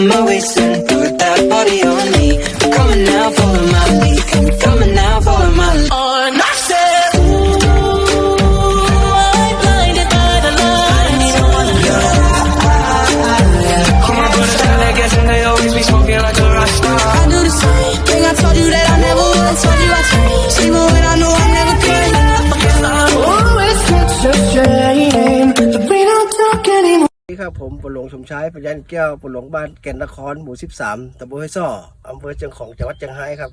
on my waist and put that body on me. I'm coming now, follow my lead. I'm coming now, follow my lead. On, I said, ooh, I'm blinded by the light. I need a one All my brothers down there guessing they always be smoking like a rockstar. I do the same thing. I told you that I never would. I told you I changed, even when I knew I never could. Always such a shame that we don't talk anymore. ครับผมปหลวงสมชายปัญญาแก้วปหลวงบ้านแก่นนครหมู่ 13ตำบลห้วยซ้ออำเภอเชียงของจังหวัดเชียงรายครับ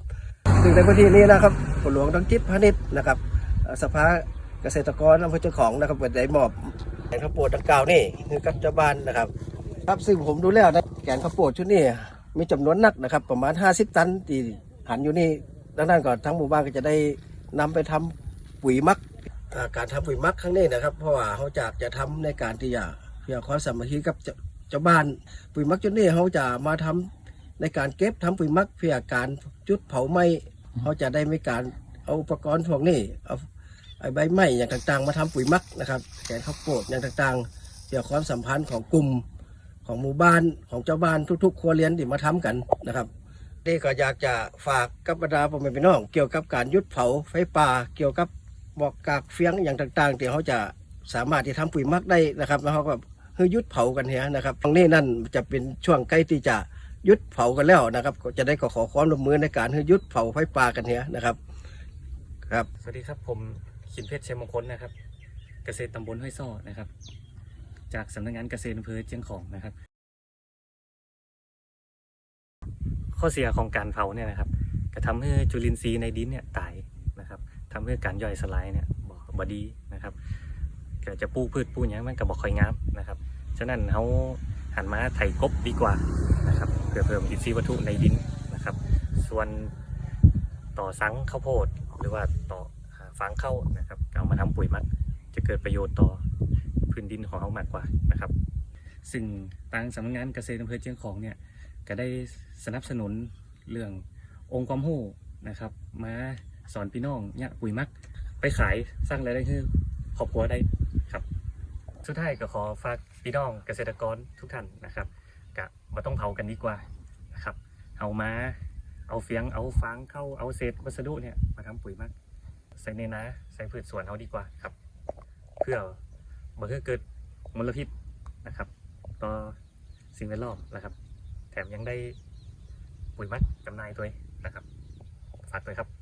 ซึ่งในพื้นที่นี้นะครับปหลวงดังจิตพาณิชย์นะครับสภาเกษตรกรอำเภอเชียงของนะครับเป็นได้มอบแกนข้าวโพดดังกล่าวนี่คือกับเจ้าบ้านนะครับ ครับซึ่งผมดูแล้วนะแกนข้าวโพดชุดนี้มีจำนวนหนักนะครับ ประมาณ 50 ตันที่หันอยู่นี่ดังนั้นก่อนทั้งหมู่บ้านก็จะได้นำไปทำปุ๋ยมักการทำปุ๋ยมักครั้งนี้นะครับ เพราะว่าเขาจากจะทำในการที่จะ เพื่อความสามัคคีกับเจ้าบ้านปุ๋ยมักจุดนี้เขาจะมาทำในการเก็บทำปุ๋ยมักเพื่อการจุดเผาไหม้เขาจะได้ไม่การเอาอุปกรณ์พวกนี้เอาใบไม้อย่างต่างๆ มาทำปุ๋ยมักนะครับแกนข้าวโพดอย่างต่างๆเกี่ยวกับความสัมพันธ์ของกลุ่มของหมู่บ้านของเจ้าบ้านทุกๆครัวเรือนที่มาทำกันนะครับนี่ก็อยากจะฝากกับบรรดาพ่อแม่พี่น้องเกี่ยวกับการยุดเผาไฟป่าเกี่ยวกับบอกกากเฟียงอย่างต่างๆที่เขาจะสามารถที่ทำปุ๋ยมักได้นะครับแล้วเขาก็ เฮ้ยยุดเผากันเฮียนะครับตรงนี้นั่นจะเป็นช่วงใกล้ที่จะยุดเผากันแล้วนะครับ จะได้ก็ขอความร่วมมือในการเฮ้ยยุดเผาไฟป่ากันเฮียนะครับ ครับ สวัสดีครับผมขินเพชรชัยมงคลนะครับ เกษตรตำบลห้วยซ้อนะครับ จากสำนักงานเกษตรอำเภอเชียงของนะครับ ข้อเสียของการเผาเนี่ยนะครับก็ทำให้จุลินทรีย์ในดินเนี่ยตายนะครับทำให้การย่อยสลายเนี่ยบ่บดีนะครับก็จะปลูกพืชปลูกหยังมันก็บ่ค่อยงามนะครับ ฉะนั้นเขาหันมาไถกบดีกว่านะครับเพื่อเพิ่มอินทรีย์วัตถุในดินนะครับ ส่วนต่อสังข้าวโพดหรือว่าต่อฟางเข้านะครับเอามาทำปุ๋ยมักจะเกิดประโยชน์ต่อพื้นดินของเขามากกว่านะครับ ซึ่งทางสำนักงานเกษตรอำเภอเชียงของเนี่ยก็ได้สนับสนุนเรื่ององค์ความรู้นะครับ มาสอนพี่น้องเนี่ยปุ๋ยมักไปขายสร้างรายได้ให้ครอบครัวได้ครับ สุดท้ายก็ขอฝาก พี่น้องเกษตรกรทุกท่านนะครับกะมาต้องเผากันดีกว่านะครับเอามาเอาเฟียงเอาฟางเข้าเอาเศษวัสดุเนี่ยมาทำปุ๋ยมักใส่ในนาใส่พืชสวนเอาดีกว่าครับ เพื่อบ่ให้เกิดมลพิษนะครับ ต่อสิ่งแวดล้อมนะครับ แถมยังได้ปุ๋ยมักจำหน่ายด้วนะครับฝากด้วยครับ